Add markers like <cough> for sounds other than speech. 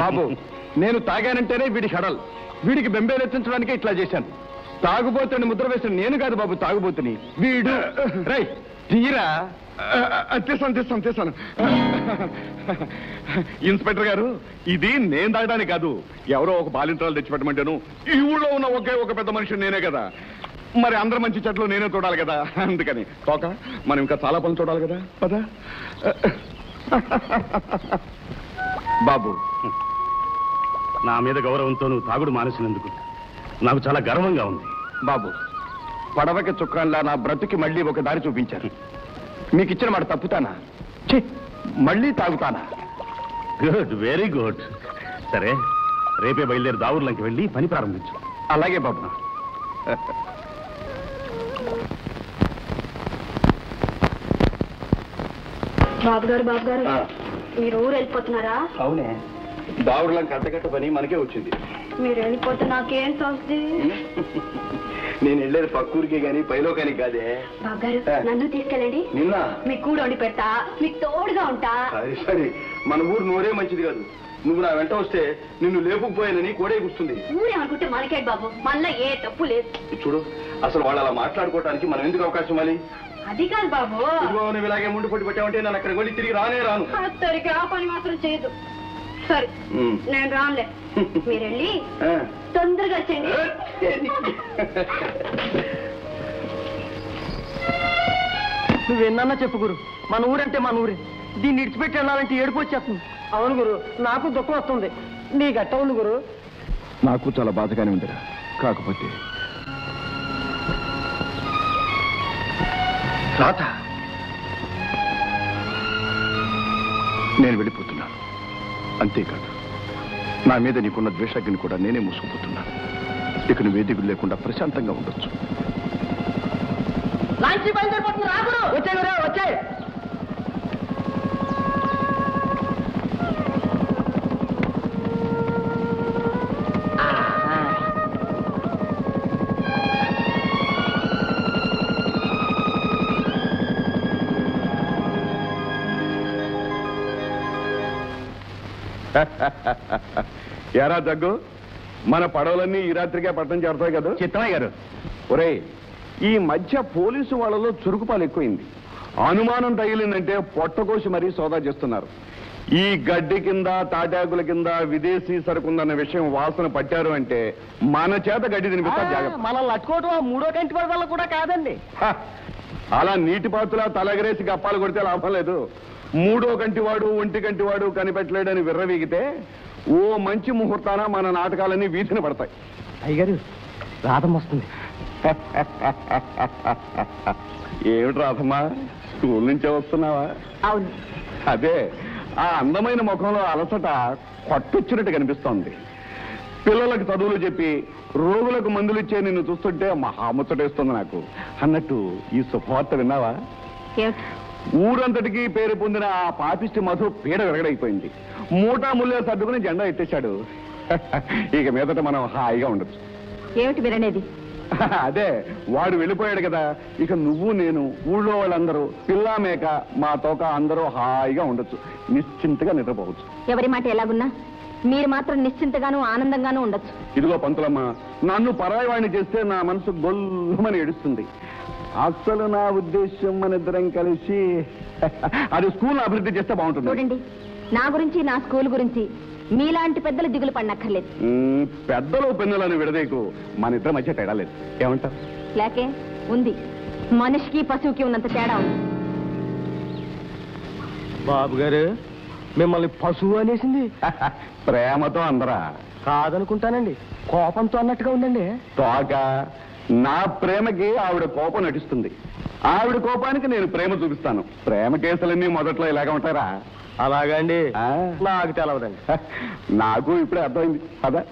బాబు నేను తాగానంటేనే వీడి హడల్ వీడికి బెంబేలెత్తించడానికి ఇట్లా చేశాను. తాగుబోతుని ముద్ర వేసిన నేను కాదు బాబు తాగుబోతుని. వీడు రై తీరా. తీస్తాను తీస్తాను తీస్తాను. ఇన్స్పెక్టర్ గారు ఇది నేను తాగడానికి కాదు. ఎవరో ఒక బాలింతరాలు తెచ్చిపెట్టమంటాను ఈ ఊళ్ళో ఉన్న ఒకే ఒక పెద్ద మనిషి నేనే కదా. మరి అందరు మంచి చెట్లు నేనే చూడాలి కదా. అందుకని. తోక మనం ఇంకా చాలా పనులు చూడాలి కదా. పదా. బాబు నా మీద గౌరవంతో నువ్వు తాగుడు మానేసినందుకు నాకు చాలా గర్వంగా ఉంది. బాబు పడవకి చుక్కంలా నా బ్రతుకి మళ్ళీ ఒక దారి చూపించారు. మీకు ఇచ్చిన మాట తప్పుతానా? ఛీ, మళ్ళీ తాగుతానా? Good very good. సరే రేపే బయలుదేరి దావుర్లంకి వెళ్ళి పని ప్రారంభించు. అలాగే బాబు. బాబు గారు బాబు గారు మీరు ఊరు వెళ్ళిపోతున్నారా అవునే. దావుడులం కట్టకట్ట పని మనకే వచ్చింది. మీరు వెళ్ళిపోతే నాకేం తోస్తుంది? నేను వెళ్ళేది పక్కూరికి గాని పైలోకానికి కాదే. బాబు గారు ఆ. నన్ను తీసుకెళ్ళండి. నిన్న? మీకు కూడా వండి పెడతా. మీకు తోడుగా ఉంటా. సరే సరే. మన ఊరు నోరే మంచిది కాదు. నువ్వు నా వెంట వస్తే నిన్ను లేపుకుపోయానని కోడే గుస్తుంది ఊరేమనుకుంటే మనకేంటి బాబు? మళ్ళా ఏ తప్పు లేదు. చూడు అసలు వాళ్ళు అలా మాట్లాడుకోవడానికి మనం ఎందుకు అవకాశం ఇవ్వాలి? అది కాదు బాబు. ఇదిగో నువ్వు ఇలాగే ముందు పట్టి పెట్టావంటే నన్ను అక్కడికి వెళ్ళి తిరిగి రానే రాను. సరిగ్గా ఆ పని మాత్రం చేయదు. సరే ఉమ్. నేను రానులే. <laughs> మీరు వెళ్ళి. తొందరగా వచ్చేయండి. <laughs> నువ్వెన్నా చెప్పు గురు. మన ఊరంటే మన ఊరే. దీన్ని ఇడిచిపెట్టి వెళ్ళాలంటే ఏడుపు వచ్చేస్తుంది. అవును గురు నాకు దుఃఖం వస్తుంది. నీ గట్ట ఉంది గురు. నాకు చాలా బాధగానే ఉందిరా. కాకపోతే. రాత నేను వెళ్ళిపోతున్నాను. అంతేకాదు. నా మీద నీకున్న ద్వేషాగ్ని కూడా నేనే మూసుకుపోతున్నాను. ఇక నువ్వు వేదికలు లేకుండా ప్రశాంతంగా ఉండొచ్చు. <laughs> ఎరా జగ్గు మన పడవలన్నీ ఈ రాత్రికే పట్టణం చేరుతాయి కదా? చిత్తమయ్య గారు. ఒరే ఈ మధ్య పోలీసు వాళ్ళలో చురుకుపాలు ఎక్కువైంది. అనుమానం తగిలిందంటే పొట్టకోసి మరీ సోదా చేస్తున్నారు. ఈ గడ్డి కింద తాటాకుల కింద విదేశీ సరుకుందన్న విషయం వాసన పట్టారు అంటే మన చేత గడ్డి తినిపిస్తా జాగ్రత్త. మనల్ని అట్టుకోవటం ఆ మూడో కంటి వల్ల కూడా కాదండి! అలా నీటి పాతులా తలగరేసి గప్పాలు కొడితే లాభం లేదు. మూడో కంటివాడు ఒంటి కంటివాడు కనిపెట్టలేడని విర్రవీగితే ఓ మంచి ముహూర్తాన మన నాటకాలన్నీ వీధిన పడతాయి. అయ్యగారు రాధం వస్తుంది. ఏమిటి రాధమ్మా? స్కూల్ నుంచే వస్తున్నావా? అవును. అదే ఆ అందమైన ముఖంలో అలసట కొట్టొచ్చినట్టు కనిపిస్తోంది. పిల్లలకు చదువులు చెప్పి రోగులకు మందులు ఇచ్చే నిన్ను చూస్తుంటే మహాముచ్చటేస్తుంది నాకు. అన్నట్టు ఈ శుభవార్త విన్నావా? ఊరంతటికి పేరు పొందిన ఆ పాపిష్టి మధు పీడ విరగడైపోయింది. మూటా ముల్లే సర్దుకుని జెండా ఎత్తేశాడు. <laughs> ఇక మీదట మనం హాయిగా ఉండొచ్చు. ఏమిటి విననేది? అదే వాడు వెళ్ళిపోయాడు కదా. ఇక నువ్వు నేను ఊళ్ళో వాళ్ళందరూ పిల్లా మేక మా తోక అందరూ హాయిగా ఉండొచ్చు. నిశ్చింతగా నిద్రపోవచ్చు. ఎవరి మాట ఎలాగున్నా? మీరు మాత్రం నిశ్చింతగాను ఆనందంగానూ ఉండొచ్చు. ఇదిగో పంతులమ్మ నన్ను పరాయి వాడిని చేస్తే నా మనసు గొల్లుమని ఏడుస్తుంది. అసలు నా ఉద్దేశం మన ఇద్దరం కలిసి అది స్కూల్ అభివృద్ధి చేస్తే బాగుంటుంది. చూడండి నా గురించి నా స్కూల్ గురించి మీలాంటి పెద్దలు దిగులు పడనక్కర్లేదు. పెద్దలు పెన్నులను విడదీకు మన ఇద్దరి మధ్య తేడా లేదు. ఏమంటారు లేకే ఉంది. మనిషికి పశువుకి ఉన్నంత తేడా ఉంది. బాబు గారు మిమ్మల్ని పశువు అనేసింది? <laughs> ప్రేమతో అందరా. కాదనుకుంటానండి. కోపంతో అన్నట్టుగా ఉందండి. తోక నా ప్రేమకి ఆవిడ కోపం నటిస్తుంది. ఆవిడ కోపానికి నేను ప్రేమ చూపిస్తాను. ప్రేమ కేసులన్నీ మొదట్లో ఇలాగ ఉంటారా అలాగండి? నాకు తెలవదండి. <laughs> నాకు ఇప్పుడే అర్థమైంది. అదా